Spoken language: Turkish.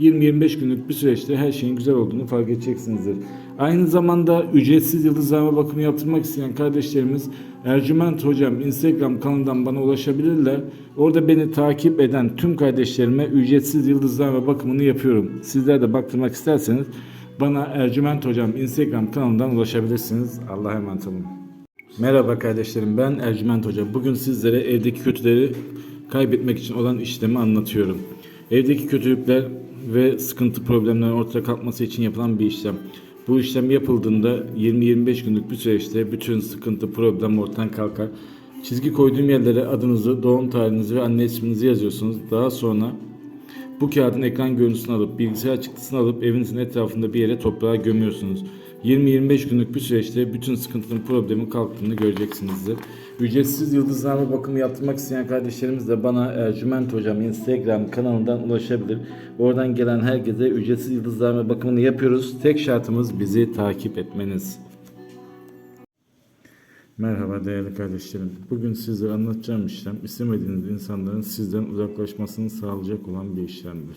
20-25 günlük bir süreçte her şeyin güzel olduğunu fark edeceksinizdir. Aynı zamanda ücretsiz yıldızlama bakımı yaptırmak isteyen kardeşlerimiz Ercüment Hocam Instagram kanalından bana ulaşabilirler. Orada beni takip eden tüm kardeşlerime ücretsiz yıldızlama bakımını yapıyorum. Sizler de baktırmak isterseniz bana Ercüment Hocam Instagram kanalından ulaşabilirsiniz. Allah'a emanet olun. Merhaba kardeşlerim ben Ercüment Hoca. Bugün sizlere evdeki kötüleri kaybetmek için olan işlemi anlatıyorum. Evdeki kötülükler ve sıkıntı problemlerin ortaya kalkması için yapılan bir işlem. Bu işlem yapıldığında 20-25 günlük bir süreçte bütün sıkıntı problem ortadan kalkar. Çizgi koyduğum yerlere adınızı, doğum tarihinizi ve anne isminizi yazıyorsunuz. Daha sonra bu kağıdın ekran görüntüsünü alıp bilgisayar çıktısını alıp evinizin etrafında bir yere toprağa gömüyorsunuz. 20-25 günlük bir süreçte bütün sıkıntının problemin kalktığını göreceksinizdir. Ücretsiz yıldızlama bakımı yaptırmak isteyen kardeşlerimiz de bana Ercüment Hocam Instagram kanalından ulaşabilir. Oradan gelen herkese ücretsiz yıldızlama bakımını yapıyoruz. Tek şartımız bizi takip etmeniz. Merhaba değerli kardeşlerim. Bugün sizlere anlatacağım işlem istemediğiniz insanların sizden uzaklaşmasını sağlayacak olan bir işlemdir.